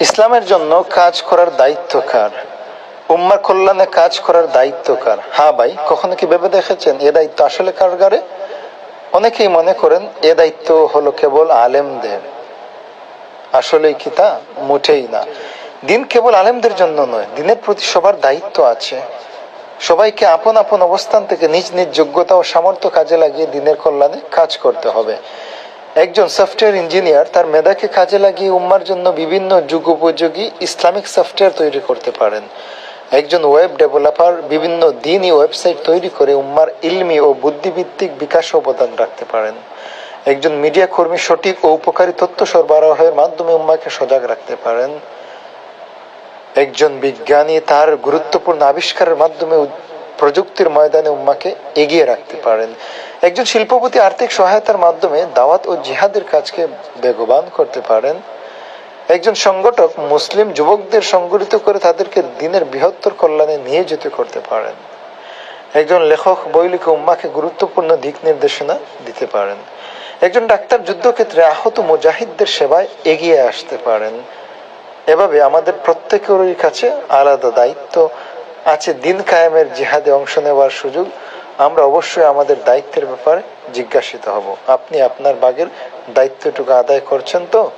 ইসলামের জন্য কাজ করার দায়িত্ব কার? উম্মার কল্যাণে কাজ করার দায়িত্ব কার? হ্যাঁ ভাই, কখনো কি ভেবে দেখেছেন এ দায়িত্ব আসলে কার গারে অনেকেই মনে করেন এ দায়িত্ব হলো কেবল আলেমদের। আসলে কি তা? মুঠেই না। দিন কেবল আলেমদের জন্য নয়, দিনের প্রতি সবার দায়িত্ব আছে। সবাইকে আপন আপন অবস্থান থেকে নিজ নিজ যোগ্যতা ও সামর্থ্য কাজে লাগিয়ে দিনের কল্যাণে কাজ করতে হবে। একজন সফটওয়্যার ইঞ্জিনিয়ার তার মেধাকে কাজে লাগিয়ে উম্মার জন্য বিভিন্ন যুগোপযোগী ইসলামিক সফটওয়্যার তৈরি করতে পারেন। একজন ওয়েব ডেভেলপার বিভিন্ন দিনই ওয়েবসাইট তৈরি করে উম্মার ইলমি ও বুদ্ধিভিত্তিক বিকাশ অবদান রাখতে পারেন। একজন মিডিয়া কর্মী সঠিক ও উপকারী তথ্য সরবরাহের মাধ্যমে উম্মাকে সজাগ রাখতে পারেন। একজন বিজ্ঞানী তার গুরুত্বপূর্ণ আবিষ্কারের মাধ্যমে প্রযুক্তির ময়দানে উম্মাকে এগিয়ে রাখতে পারেন। একজন শিল্পপতি আর্থিক সহায়তার মাধ্যমে দাওয়াত ও জিহাদের কাজকে বেগবান করতে পারেন। একজন সংগঠক মুসলিম যুবকদের সংগঠিত করে তাদেরকে দিনের বৃহত্তর কল্যাণে নিয়ে যেতে করতে পারেন। একজন লেখক বই লিখে উম্মাকে গুরুত্বপূর্ণ দিক নির্দেশনা দিতে পারেন। একজন ডাক্তার যুদ্ধক্ষেত্রে আহত মুজাহিদদের সেবায় এগিয়ে আসতে পারেন। এভাবে আমাদের প্রত্যেকেরই কাছে আলাদা দায়িত্ব আছে দিন কায়েমের জিহাদে অংশ নেওয়ার সুযোগ আমরা অবশ্যই আমাদের দায়িত্বের ব্যাপারে জিজ্ঞাসিত হব। আপনি আপনার বাগের দায়িত্বটুকু আদায় করছেন তো?